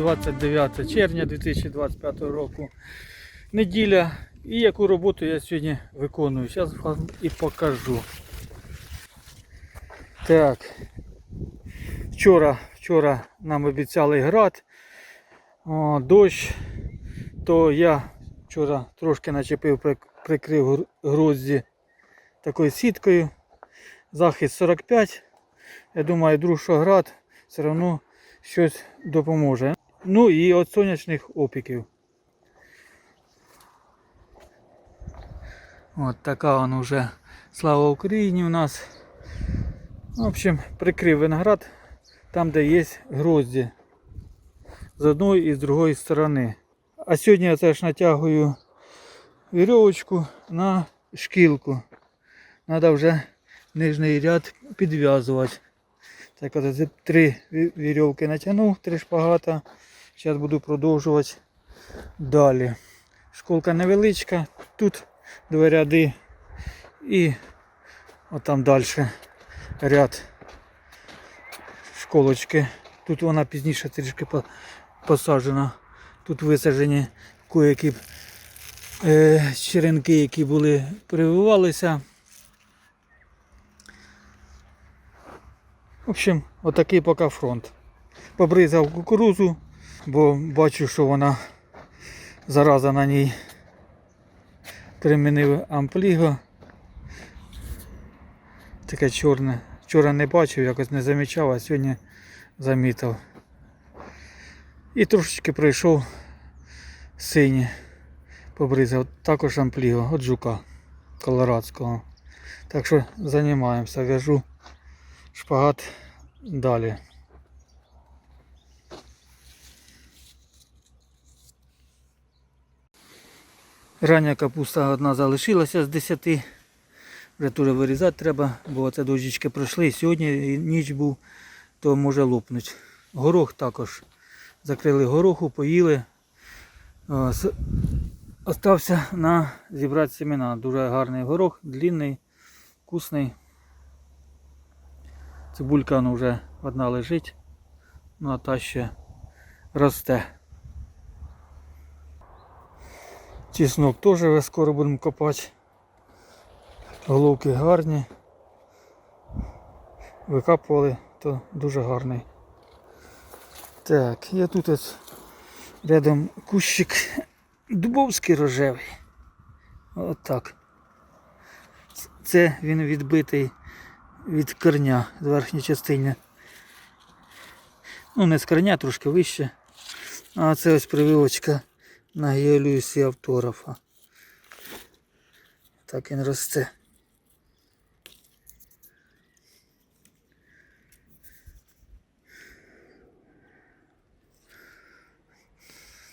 Сьогодні 29 червня 2025 року. Неділя. І яку роботу я сьогодні виконую. Зараз вам і покажу. Так. Вчора, вчора нам обіцяли град, о, дощ, то я вчора трошки начепив, прикрив грозді такою сіткою. Захист 45. Я думаю, друг, що град все одно щось допоможе. Ну і від сонячних опіків. От така вона вже слава Україні у нас. В общем, прикрив виноград там, де є грозді. З одної і з другої сторони. А сьогодні я теж натягую вірьовочку на шкілку. Треба вже нижній ряд підв'язувати. Так от три ві- вірьовки натягнув, три шпагата. Зараз буду продовжувати далі. Школка невеличка, тут два ряди і отам далі ряд школочки. Тут вона пізніше трішки по- посаджена. Тут висаджені кое-які е, черенки, які були прививалися. В общем, отакий поки фронт. Побризав кукурузу, бо бачу, що вона зараза на ній примінив ампліго. Таке чорне. Вчора не бачив, якось не замічав, а сьогодні замітив. І трошечки пройшов синє. Побризав також ампліго от жука колорадського. Так що займаємося, в'яжу шпагат далі. Рання капуста одна залишилася з 10. Вже теж вирізати треба, бо це дощечки пройшли. Сьогодні ніч був, то може лопнуть. Горох також. Закрили гороху, поїли. Остався на зібрати семена. Дуже гарний горох, длинний, вкусний. Цибулька ну, вже одна лежить, ну а та ще росте. Чеснок теж скоро будемо копати. Головки гарні. Викапували, то дуже гарний. Так, я тут рядом кущик дубовський рожевий. Отак. Це він відбитий від корня з верхньої частини. Ну, не з корня, трошки вище. А це ось прививочка на геолюсі автографа. Так він росте.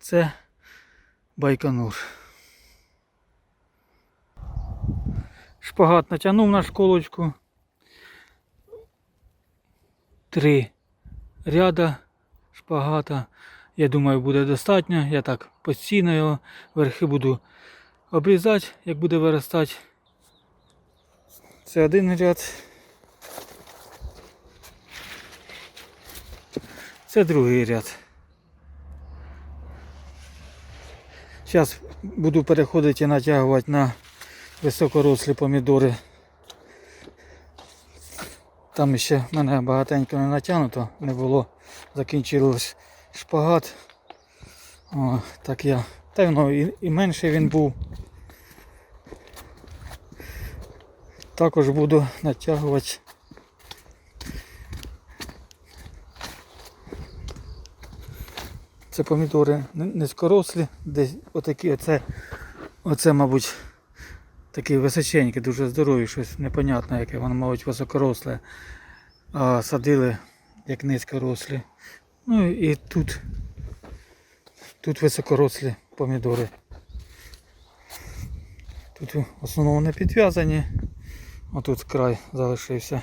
Це Байконур. Шпагат натягнув на школочку. Три ряда шпагата. Я думаю, буде достатньо. Я так постійно його верхи буду обрізати, як буде виростати. Це один ряд. Це другий ряд. Зараз буду переходити і натягувати на високорослі помідори. Там ще в мене багатенько не натягнуто, не було, закінчилось шпагат. О, так я. Та воно і, і менший він був. Також буду натягувати. Це помідори низькорослі, десь отакі, оце, оце, мабуть, такі височенькі, дуже здорові, щось непонятне, яке воно, мабуть, високоросле. А садили як низькорослі. Ну і тут, тут високорослі помідори. Тут в основному не підв'язані, а тут край залишився.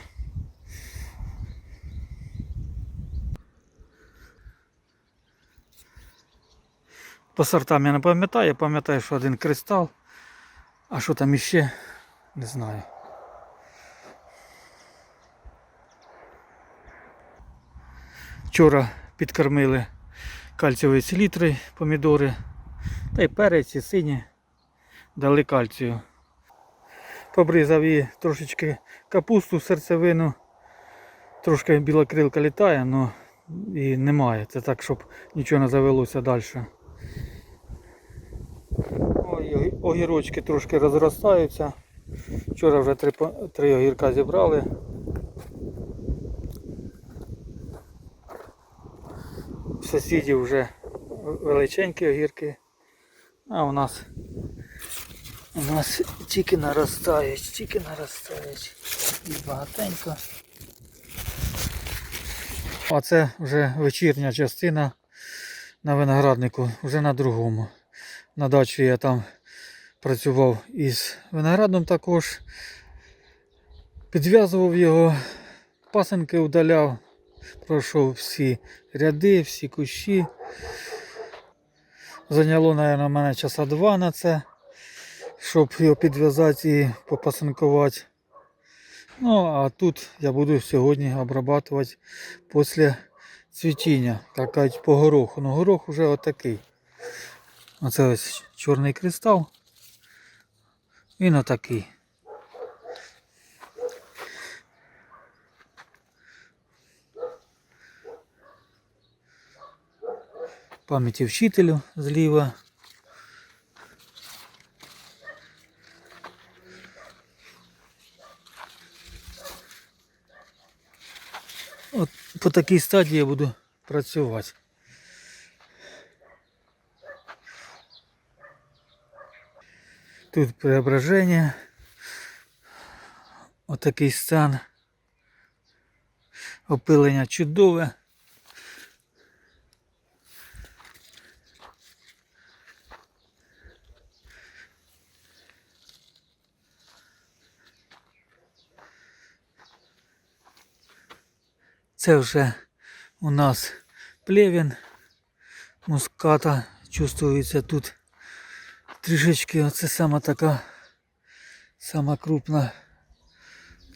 По сортам я не пам'ятаю, я пам'ятаю, що один кристал, а що там іще, не знаю. Вчора підкормили кальцієві селітри, помідори. Та й перець і сині дали кальцію. Побризав її трошечки капусту, серцевину. Трошки білокрилка літає, але і немає. Це так, щоб нічого не завелося далі. Огірочки трошки розростаються. Вчора вже три, три огірка зібрали. Сусідів вже величенькі огірки. А у нас у нас тільки наростають, тільки наростають. І багатенько. А це вже вечірня частина на винограднику, вже на другому. На дачі я там працював із виноградом також. Підв'язував його, пасенки удаляв, пройшов всі ряди, всі кущі. Зайняло, мабуть, мене часа два на це, щоб його підв'язати і попасинкувати. Ну, а тут я буду сьогодні обрабатувати після цвітіння, так кажуть, по гороху. Ну, горох вже отакий. Оце ось чорний кристал. Він отакий. Пам'яті вчителю зліва. От по такій стадії я буду працювати. Тут преображення. Отакий стан. Опилення чудове. Це вже у нас плевін муската. Чувствується тут трішечки. Оце сама така сама крупна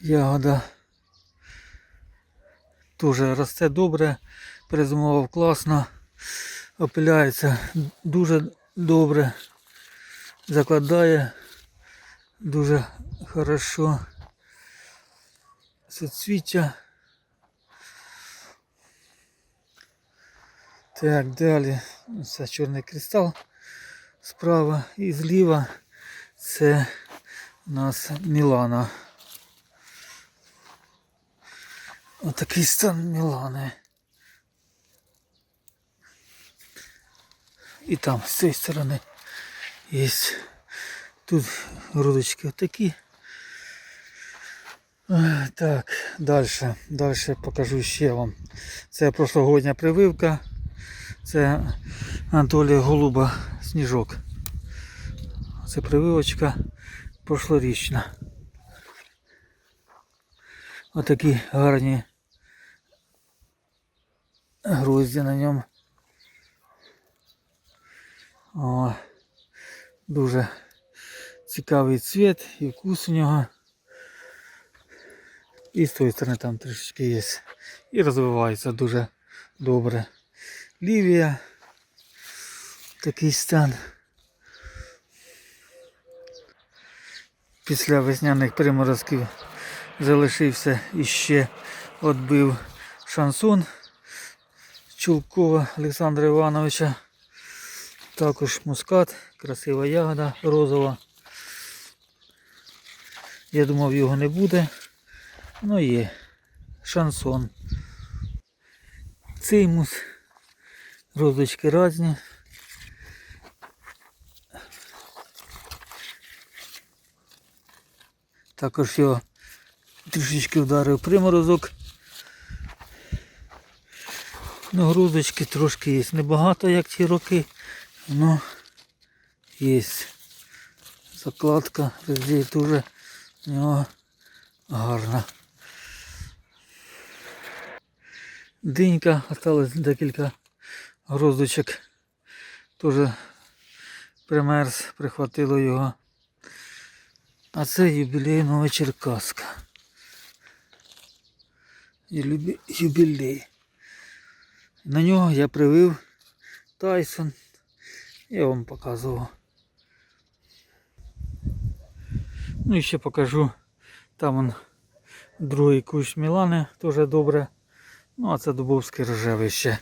ягода. Дуже росте добре, перезимував класно, опиляється дуже добре, закладає дуже хорошо. Соцвіття. Так, далі це чорний кристал справа і зліва це у нас Мілана. Отакий стан Мілани. І там з цієї сторони є. Тут грудочки отакі. Е, Так, далі. Далі покажу ще вам. Це прошлогодня прививка. Це Анатолія Голуба сніжок. Це прививочка прошлорічна. Отакі гарні грозді на ньому. О, дуже цікавий цвіт і вкус у нього. І з тої сторони там трішечки є. І розвивається дуже добре. Лівія. Такий стан. Після весняних приморозків залишився іще відбив шансон Чулкова Олександра Івановича. Також мускат, красива ягода розова. Я думав його не буде. Ну є. Шансон. Цимус. Розочки різні. Також його трішечки вдарив приморозок. Ну, грудочки трошки є. Небагато, як ті роки, але є. Закладка везде дуже в нього гарна. Динька, осталось декілька гроздочок. Теж примерз, прихватило його. А це юбілейнова Черкаска. Юбілей. На нього я привив Тайсон. Я вам показував. Ну і ще покажу. Там он другий кущ Мілани, теж добре. Ну, а це дубовський рожевий ще.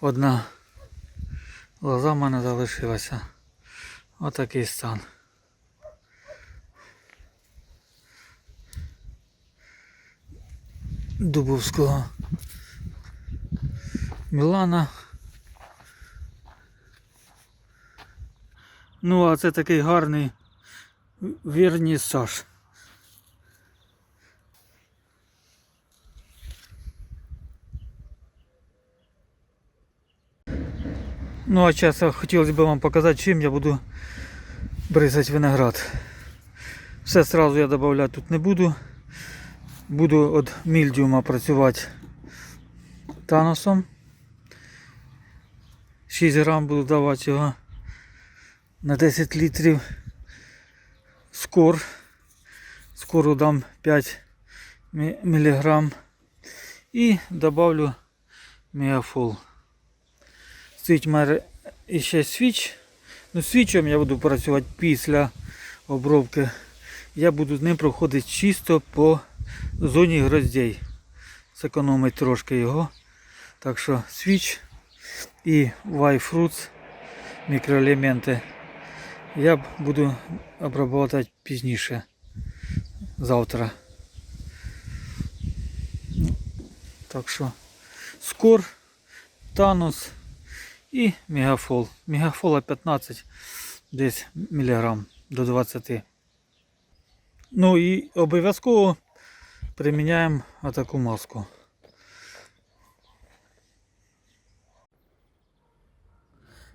Одна лоза в мене залишилася. Отакий стан. Дубовського Мілана. Ну, а це такий гарний вернісаж. Ну а зараз хотілося б вам показати, чим я буду бризати виноград. Все сразу я додавати тут не буду. Буду від мільдіума працювати таносом. 6 грам буду давати його на 10 літрів. Скор. Скору дам 5 мг. І добавлю мегафол. Стоїть в мене ще свіч. Ну, свічом я буду працювати після обробки. Я буду з ним проходити чисто по зоні гроздей. Зекономить трошки його. Так що свіч і Y-Fruits мікроелементи я буду обрабатувати пізніше. Завтра. Так що скор, танус і мегафол. Мегафола 15 десь міліграм до 20. Ну і обов'язково приміняємо отаку маску.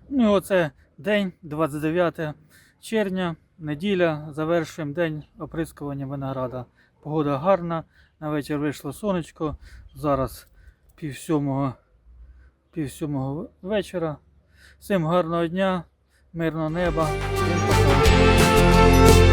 Ну і оце день 29 червня, неділя, завершуємо день оприскування винограда. Погода гарна, на вечір вийшло сонечко. Зараз пів сьомого, пів сьомого вечора. Всім гарного дня, мирного неба. Всім пока.